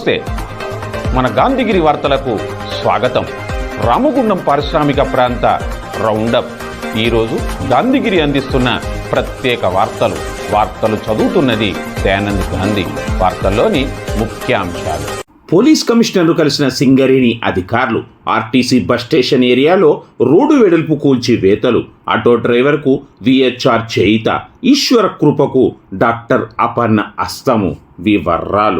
నమస్తే. మన గాంధీగిరి వార్తలకు స్వాగతం. రామగుండం పారిశ్రామిక ప్రాంత రౌండప్. ఈరోజు గాంధీగిరి అందిస్తున్న ప్రత్యేక వార్తలు. వార్తలు చదువుతున్నది దయానంద్ గాంధీ. వార్తల్లోని ముఖ్యాంశాలు. పోలీస్ కమిషనర్ను కలిసిన సింగరేణి అధికారులు ఆర్టీసీ బస్ స్టేషన్ ఏరియాలో రోడ్డు వెడల్పు కూల్చి వేతలు ఆటో డ్రైవర్కు విహెచ్ఆర్ చేయిత. ఈశ్వర కృపకు డాక్టర్ అపర్ణ అస్తము. వివరాలు.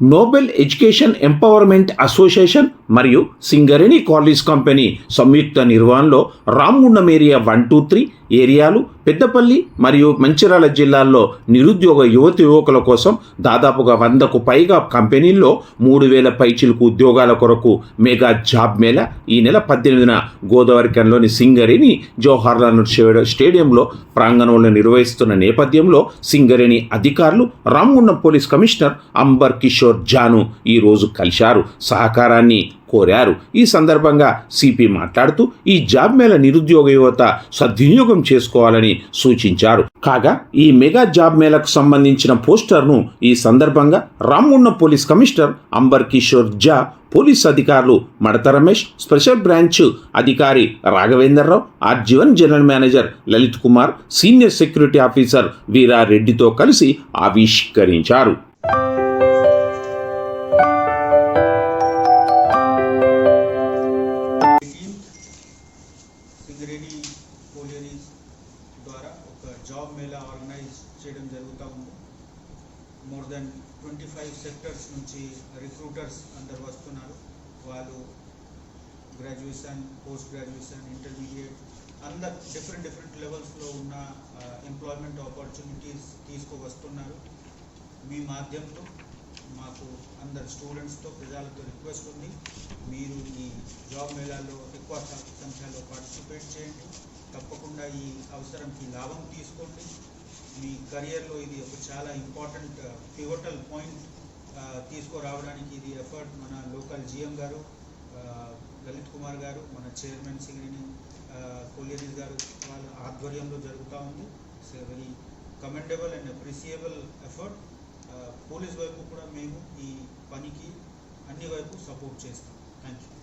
Noble education empowerment association మరియు సింగరేణి కాలేజ్ కంపెనీ సంయుక్త నిర్వహణలో Ramagundam area one two three ఏరియాలు పెద్దపల్లి మరియు మంచిర్యాల జిల్లాల్లో నిరుద్యోగ యువతి యువకుల కోసం దాదాపుగా వందకు పైగా కంపెనీల్లో మూడు వేల పైచిలకు ఉద్యోగాల కొరకు మెగా జాబ్ మేళ ఈ నెల పద్దెనిమిదిన గోదావరికంలోని సింగరేణి జవహర్లాల్ నెహ్రూ స్టేడియంలో ప్రాంగణంలో నిర్వహిస్తున్న నేపథ్యంలో సింగరేణి అధికారులు రామగుండం పోలీస్ కమిషనర్ అంబర్ కిషోర్ జాను ఈ రోజు కలిశారు. సహకారాన్ని కోరారు. ఈ సందర్భంగా సిపి మాట్లాడుతూ ఈ జాబ్ మేళ నిరుద్యోగ యువత సద్వినియోగం చేసుకోవాలని సూచించారు. కాగా ఈ మెగా జాబ్ మేళకు సంబంధించిన పోస్టర్ను ఈ సందర్భంగా Ramagundam police commissioner Amber Kishore Jha police అధికారులు మడత రమేష్ స్పెషల్ బ్రాంచ్ అధికారి Raghavender Rao RG one general manager Lalit Kumar senior security officer వీరారెడ్డితో కలిసి ఆవిష్కరించారు. గ్రాడ్యుయేషన్ పోస్ట్ గ్రాడ్యుయేషన్ ఇంటర్మీడియట్ అందరు డిఫరెంట్ డిఫరెంట్ లెవెల్స్లో ఉన్న ఎంప్లాయ్మెంట్ ఆపర్చునిటీస్ తీసుకువస్తున్నారు. మీ మాధ్యమంతో మాకు అందరు స్టూడెంట్స్తో ప్రజలతో రిక్వెస్ట్ ఉంది. మీరు ఈ జాబ్ మేళాల్లో ఎక్కువ సంఖ్యలో పార్టిసిపేట్ చేయండి. తప్పకుండా ఈ అవసరంకి లాభం తీసుకోండి. మీ కెరియర్లో ఇది ఒక చాలా ఇంపార్టెంట్ పివటల్ పాయింట్ తీసుకురావడానికి ఇది ఎఫర్ట్ మన లోకల్ జిఎం గారు లలిత్ కుమార్ గారు మన చైర్మన్ సింగిని కోలియరీస్ గారు వాళ్ళ ఆధ్వర్యంలో జరుగుతూ ఉంది. So very commendable and appreciable effort police వైపు కూడా మేము ఈ పనికి అన్ని వైపు సపోర్ట్ చేస్తాం. థ్యాంక్ యూ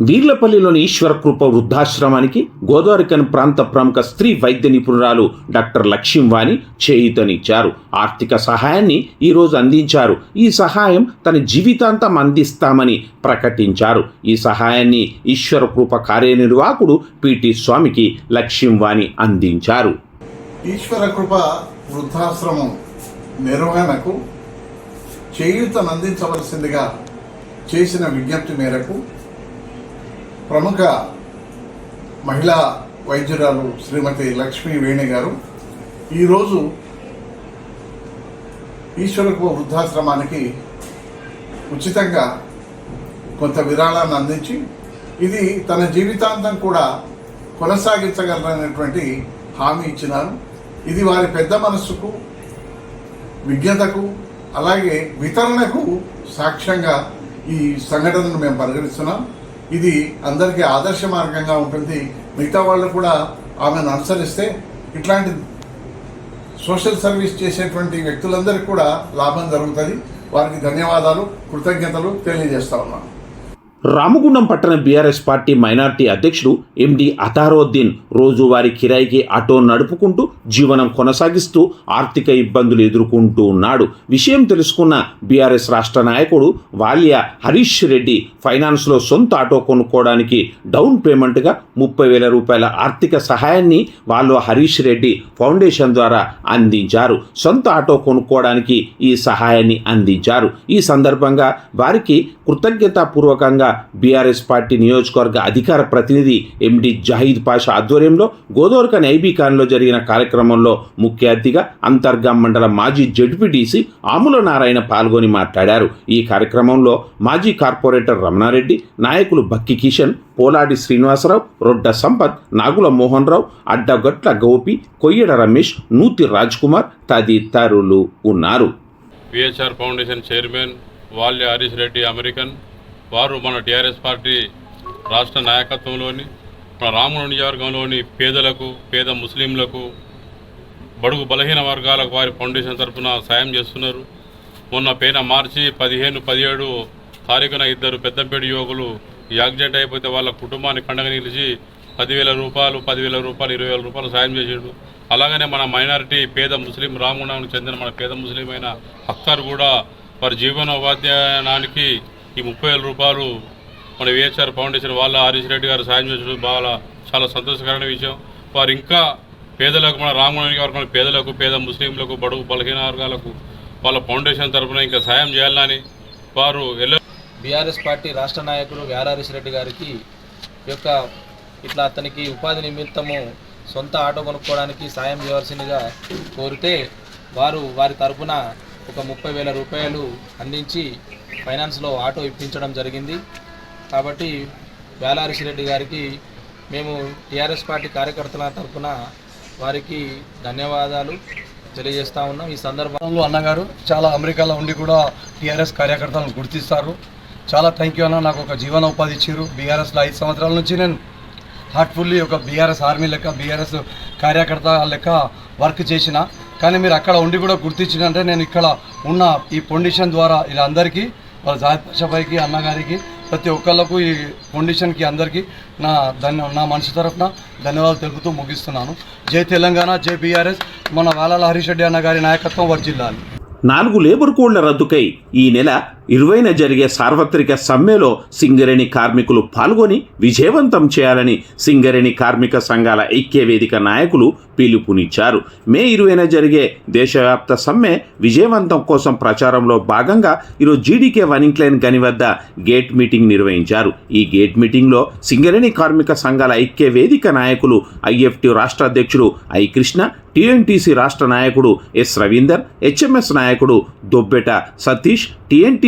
వీర్లపల్లిలోని ఈశ్వరకృప వృద్ధాశ్రమానికి గోదావరికన్ ప్రాంత ప్రముఖ స్త్రీ వైద్య నిపుణురాలు డాక్టర్ లక్ష్మీవాణి చేయుతనిచ్చారు. ఆర్థిక సహాయాన్ని ఈరోజు అందించారు. ఈ సహాయం తన జీవితాంతం అందిస్తామని ప్రకటించారు. ఈ సహాయాన్ని ఈశ్వరకృప కార్యనిర్వాహకుడు పిటి స్వామికి లక్ష్మీవాణి అందించారు. ఈశ్వరకృప వృద్ధాశ్రమం నిర్వహణకు చేయూతనందించవలసిందిగా చేసిన విజ్ఞప్తి మేరకు ప్రముఖ మహిళా వైద్యురాలు శ్రీమతి లక్ష్మీ వేణి గారు ఈరోజు ఈశ్వరకు వృద్ధాశ్రమానికి ఉచితంగా కొంత విరాళాన్ని అందించి ఇది తన జీవితాంతం కూడా కొనసాగించగలరనేటువంటి హామీ ఇచ్చినారు. ఇది వారి పెద్ద మనస్సుకు విజ్ఞతకు అలాగే వితరణకు సాక్ష్యంగా ఈ సంఘటనను మేము పరిగణిస్తున్నాం. ఇది అందరికీ ఆదర్శ మార్గంగా ఉంటుంది. మిగతా వాళ్ళు కూడా ఆమెను అనుసరిస్తే ఇట్లాంటి సోషల్ సర్వీస్ చేసేటువంటి వ్యక్తులందరికీ కూడా లాభం జరుగుతుంది. వారికి ధన్యవాదాలు కృతజ్ఞతలు తెలియజేస్తా ఉన్నాను. రామగుండం పట్టణ బీఆర్ఎస్ పార్టీ మైనార్టీ అధ్యక్షుడు ఎండి అతారోద్దీన్ రోజువారీ కిరాయికి ఆటో నడుపుకుంటూ జీవనం కొనసాగిస్తూ ఆర్థిక ఇబ్బందులు ఎదుర్కొంటూ ఉన్నాడు. విషయం తెలుసుకున్న బీఆర్ఎస్ రాష్ట్ర నాయకుడు వాల్య హరీష్ రెడ్డి ఫైనాన్స్లో సొంత ఆటో కొనుక్కోవడానికి డౌన్ పేమెంట్గా ముప్పై వేల రూపాయల ఆర్థిక సహాయాన్ని వాళ్ళు హరీష్ రెడ్డి ఫౌండేషన్ ద్వారా అందించారు. సొంత ఆటో కొనుక్కోవడానికి ఈ సహాయాన్ని అందించారు. ఈ సందర్భంగా వారికి కృతజ్ఞతాపూర్వకంగా బీఆర్ఎస్ పార్టీ నియోజకవర్గ అధికార ప్రతినిధి ఎండి జాహీద్ పాషా ఆధ్వర్యంలో గోదోర్కన్ ఐబీ ఖాన్లో జరిగిన కార్యక్రమంలో ముఖ్య అతిథిగా అంతర్గాం మండల మాజీ జడ్పీటీసీ ఆముల నారాయణ పాల్గొని మాట్లాడారు. ఈ కార్యక్రమంలో మాజీ కార్పొరేటర్ రమణారెడ్డి నాయకులు బక్కి కిషన్ పోలాడి శ్రీనివాసరావు రొడ్డ సంపత్ నాగుల మోహన్ రావు అడ్డగట్ల గోపి కొయ్యడ రమేష్ నూతి రాజ్ కుమార్ తదితరులు ఉన్నారు. PHR foundation chairman Valya Harish Reddy American వారు మన టీఆర్ఎస్ పార్టీ రాష్ట్ర నాయకత్వంలోని మన రాముడు నియోజకవర్గంలోని పేదలకు పేద ముస్లింలకు బడుగు బలహీన వర్గాలకు వారి ఫౌండేషన్ తరఫున సాయం చేస్తున్నారు. మొన్న పైన మార్చి పదిహేను పదిహేడు తారీఖున ఇద్దరు పెద్దంపేట యువకులు యాక్సిడెంట్ అయిపోతే వాళ్ళ కుటుంబాన్ని పండగ నిలిచి పదివేల రూపాయలు పదివేల రూపాయలు ఇరవై వేల రూపాయలు సాయం చేసాడు అలాగనే మన మైనారిటీ పేద ముస్లిం రామగుండానికి చెందిన మన పేద ముస్లిం అయిన అఖ్తర్ కూడా వారి జీవనోపాధ్యాయానికి ఈ ముప్పై వేల రూపాయలు మన విహెచ్ఆర్ ఫౌండేషన్ వాళ్ళ హరీష్ రెడ్డి గారు సాయం చేసిన బాగా చాలా సంతోషకరమైన విషయం. వారు ఇంకా పేదలకు మన రామగుణానికి వారు మన పేదలకు పేద ముస్లింలకు బడుగు బలహీన వర్గాలకు వాళ్ళ ఫౌండేషన్ తరఫున ఇంకా సాయం చేయాలని వారు ఎల్ల బీఆర్ఎస్ పార్టీ రాష్ట్ర నాయకుడు వ్యారారీస్ రెడ్డి గారికి యొక్క ఇట్లా అతనికి ఉపాధి నిమిత్తము సొంత ఆటో కొనుక్కోవడానికి సాయం చేయవలసిందిగా కోరితే వారు వారి తరపున ఒక ముప్పై వేల రూపాయలు అందించి ఫైనాన్స్లో ఆటో ఇప్పించడం జరిగింది. కాబట్టి వేలారిషి రెడ్డి గారికి మేము టీఆర్ఎస్ పార్టీ కార్యకర్తల తరపున వారికి ధన్యవాదాలు తెలియజేస్తా ఉన్నాం. ఈ సందర్భంలో అన్నగారు చాలా అమెరికాలో ఉండి కూడా టీఆర్ఎస్ కార్యకర్తలను గుర్తిస్తారు. చాలా థ్యాంక్ యూ అన్న. నాకు ఒక జీవన ఉపాధి ఇచ్చారు బీఆర్ఎస్లో ఐదు సంవత్సరాల నుంచి నేను హార్ట్ఫుల్లీ ఒక బీఆర్ఎస్ ఆర్మీ లెక్క బీఆర్ఎస్ కార్యకర్త లెక్క వర్క్ చేసిన. కానీ మీరు అక్కడ ఉండి కూడా గుర్తించినంటే నేను ఇక్కడ ఉన్న ఈ పొండిషన్ ద్వారా ఇలా అందరికీ వాళ్ళ జాహిద్ అన్నగారికి ప్రతి ఒక్కళ్ళకు ఈ పొండిషన్కి అందరికీ నా ధన్య నా మనసు తరఫున ధన్యవాదాలు తెలుపుతూ ముగిస్తున్నాను. జై తెలంగాణ జై బీఆర్ఎస్. మన వేలాల హరీష్ రెడ్డి అన్న గారి నాయకత్వం వర్జిల్లాలి నాలుగు లేబర్ కోడ్ల రద్దుకై ఈ నెల ఇరవైన జరిగే సార్వత్రిక సమ్మెలో సింగరేణి కార్మికులు పాల్గొని విజయవంతం చేయాలని సింగరేణి కార్మిక సంఘాల ఐక్య వేదిక నాయకులు పిలుపునిచ్చారు. మే ఇరవైన జరిగే దేశవ్యాప్త సమ్మె విజయవంతం కోసం ప్రచారంలో భాగంగా ఈరోజు జీడీకే వనింక్లైన్ గని వద్ద గేట్ మీటింగ్ నిర్వహించారు. ఈ గేట్ మీటింగ్లో సింగరేణి కార్మిక సంఘాల ఐక్య వేదిక నాయకులు ఐఎఫ్టి రాష్ట్ర అధ్యక్షుడు ఐ కృష్ణ టీఎన్టీసీ రాష్ట్ర నాయకుడు ఎస్ రవీందర్ హెచ్ఎంఎస్ నాయకుడు దొబ్బెట సతీష్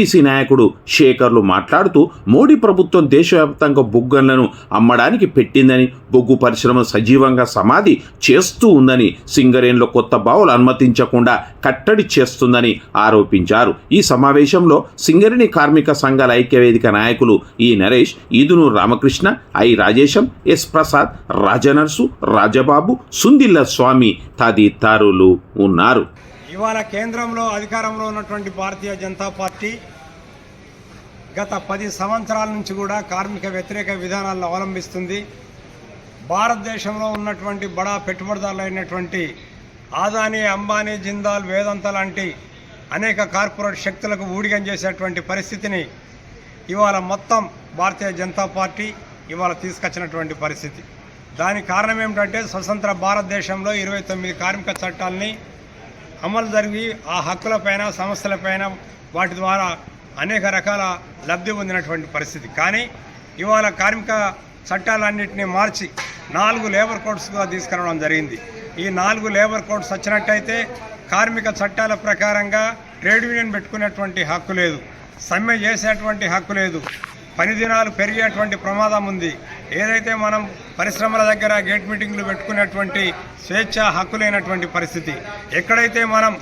టీఎన్టీసీ నాయకుడు శేఖర్లు మాట్లాడుతూ మోడీ ప్రభుత్వం దేశవ్యాప్తంగా బొగ్గన్లను అమ్మడానికి పెట్టిందని బొగ్గు పరిశ్రమ సజీవంగా సమాధి చేస్తూ ఉందని సింగరేన్లో కొత్త బావులు అనుమతించకుండా కట్టడి చేస్తుందని ఆరోపించారు. ఈ సమావేశంలో సింగరేణి కార్మిక సంఘాల ఐక్యవేదిక నాయకులు ఈ నరేష్ ఈదును రామకృష్ణ ఐ రాజేశం ఎస్ ప్రసాద్ రాజనర్సు రాజబాబు సుందిల్ల స్వామి తదితరులు ఉన్నారు. ఇవాళ కేంద్రంలో అధికారంలో ఉన్నటువంటి భారతీయ జనతా పార్టీ గత పది సంవత్సరాల నుంచి కూడా కార్మిక వ్యతిరేక విధానాలను అవలంబిస్తుంది. భారతదేశంలో ఉన్నటువంటి బడా పెట్టుబడిదారులు అయినటువంటి ఆదాని అంబానీ జిందాల్ వేదంత లాంటి అనేక కార్పొరేట్ శక్తులకు ఊడిగం చేసేటువంటి పరిస్థితిని ఇవాళ మొత్తం భారతీయ జనతా పార్టీ ఇవాళ తీసుకొచ్చినటువంటి పరిస్థితి. దానికి కారణం ఏమిటంటే స్వతంత్ర భారతదేశంలో ఇరవై తొమ్మిది కార్మిక చట్టాలని అమలు జరిగి ఆ హక్కులపైన సమస్యలపైన వాటి ద్వారా అనేక రకాల లబ్ధి పొందినటువంటి పరిస్థితి. కానీ ఇవాళ కార్మిక చట్టాలన్నింటినీ మార్చి నాలుగు లేబర్ కోడ్స్గా తీసుకురావడం జరిగింది. ఈ నాలుగు లేబర్ కోడ్స్ వచ్చినట్టయితే కార్మిక చట్టాల ప్రకారంగా ట్రేడ్ యూనియన్ పెట్టుకునేటువంటి హక్కు లేదు. సమ్మె చేసేటువంటి హక్కు లేదు. పని దినాలు పెరిగేటువంటి ప్రమాదం ఉంది. ఏదైతే మనం పరిశ్రమల దగ్గర గేట్ మీటింగ్లు పెట్టుకునేటువంటి స్వేచ్ఛ హక్కు లేనటువంటి పరిస్థితి. ఎక్కడైతే మనం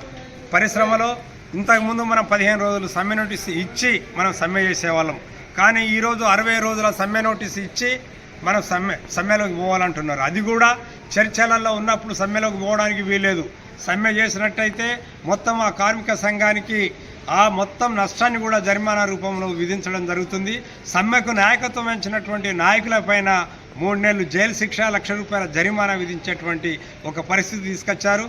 పరిశ్రమలో ఇంతకుముందు మనం పదిహేను రోజులు సమ్మె నోటీస్ ఇచ్చి మనం సమ్మె చేసేవాళ్ళం. కానీ ఈరోజు అరవై రోజుల సమ్మె నోటీస్ ఇచ్చి మనం సమ్మె సమ్మెలోకి పోవాలంటున్నారు. అది కూడా చర్చలలో ఉన్నప్పుడు సమ్మెలోకి పోవడానికి వీలేదు సమ్మె చేసినట్టయితే మొత్తం ఆ కార్మిక సంఘానికి ఆ మొత్తం నష్టాన్ని కూడా జరిమానా రూపంలో విధించడం జరుగుతుంది. సమ్మెకు నాయకత్వం వహించినటువంటి నాయకులపైన మూడు నెలలు జైలు శిక్ష లక్ష రూపాయల జరిమానా విధించేటువంటి ఒక పరిస్థితి తీసుకొచ్చారు.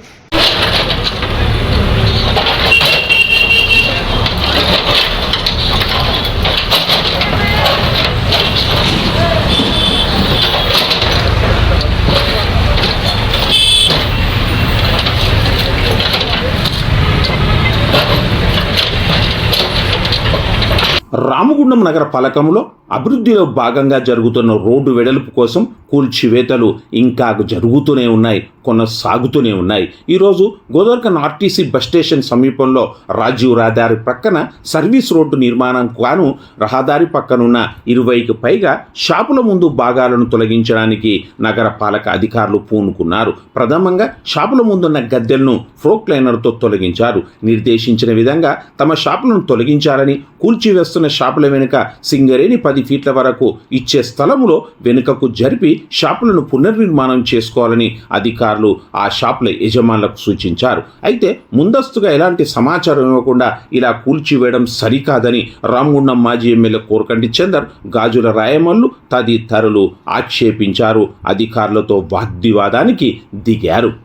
రామగుండం నగర పలకంలో అభివృద్ధిలో భాగంగా జరుగుతున్న రోడ్డు వెడల్పు కోసం కూల్చివేతలు ఇంకా జరుగుతూనే ఉన్నాయి కొనసాగుతూనే ఉన్నాయి. ఈరోజు గోదావరికన్ ఆర్టీసీ బస్ స్టేషన్ సమీపంలో రాజీవ్ రహదారి ప్రక్కన సర్వీస్ రోడ్డు నిర్మాణం కాను రహదారి పక్కనున్న ఇరవైకి పైగా షాపుల ముందు భాగాలను తొలగించడానికి నగర పాలక అధికారులు పూనుకున్నారు. ప్రథమంగా షాపుల ముందున్న గద్దెలను ఫ్రోక్లైనర్తో తొలగించారు. నిర్దేశించిన విధంగా తమ షాపులను తొలగించాలని కూల్చివేస్తున్న షాపుల వెనుక సింగరేణి పది ఫీట్ల వరకు ఇచ్చే స్థలములో వెనుకకు జరిపి షాపులను పునర్నిర్మాణం చేసుకోవాలని అధికారులు ఆ షాపుల యజమానులకు సూచించారు. అయితే ముందస్తుగా ఎలాంటి సమాచారం ఇవ్వకుండా ఇలా కూల్చివేయడం సరికాదని రామగుండం మాజీ ఎమ్మెల్యే కోరకంటి చందర్ గాజుల రాయమల్లు తదితరులు ఆక్షేపించారు. అధికారులతో వాగ్వివాదానికి దిగారు.